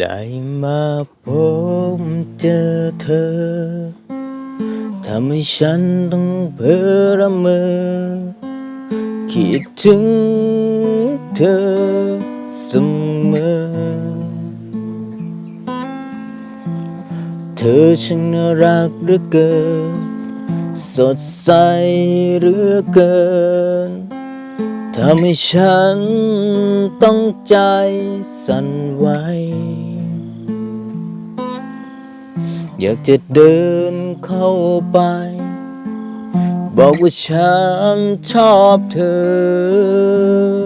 ได้มาพบเจอเธอทำให้ฉันต้องเพ้อละเมอคิดถึงเธอเสมอ เธอช่างน่ารักเหลือเกิน สดใสเหลือเกินทำให้ฉันต้องใจสั่นไหว อยากจะเดินเข้าไป บอกว่าฉันชอบเธอ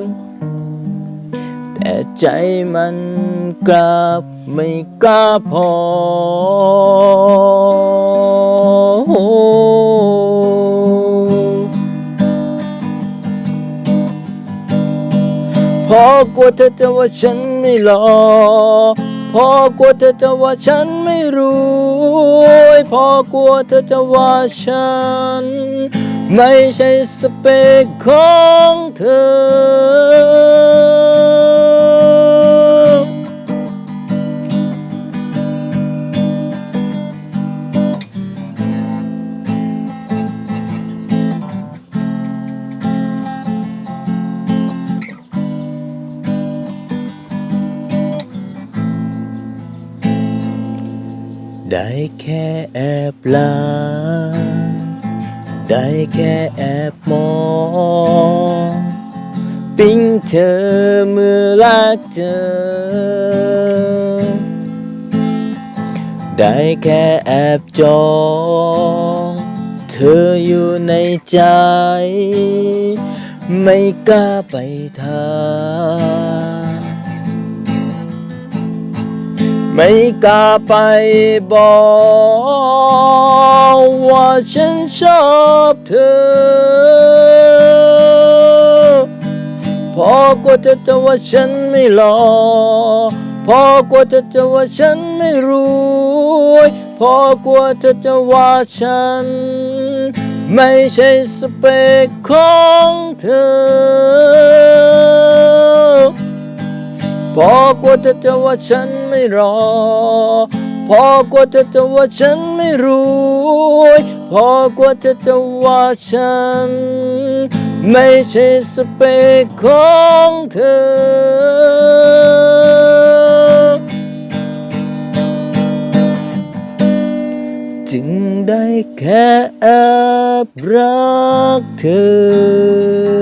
แต่ใจมันกลับไม่กล้าพอ พอกลัวเธอจะว่าฉันไม่หลอพอกลัวเธอจะว่าฉันไม่รวย พอกลัวเธอจะว่าฉัน ไม่ใช่สเปคของเธอ ได้แค่แอบลาได้แค่แอบมองปิ้งเธอเมื่อรักเธอ ได้แค่แอบจองเธออยู่ในใจ ไม่กล้าไปทาง ไม่กล้าไปบอกว่าฉันชอบเธอ พอกลัวเธอจะว่าฉันไม่หลอพอกลัวเธอจะว่าฉันไม่รวยพอกลัวเธอจะว่าฉัน ไม่ใช่สเปคของเธอ พอกลัวเธอจะว่าฉันไม่รอ พอกลัวเธอจะว่าฉันไม่รวยพอกลัวเธอจะว่าฉัน ไม่ใช่สเปคของเธอ จึงได้แค่แอบรักเธอ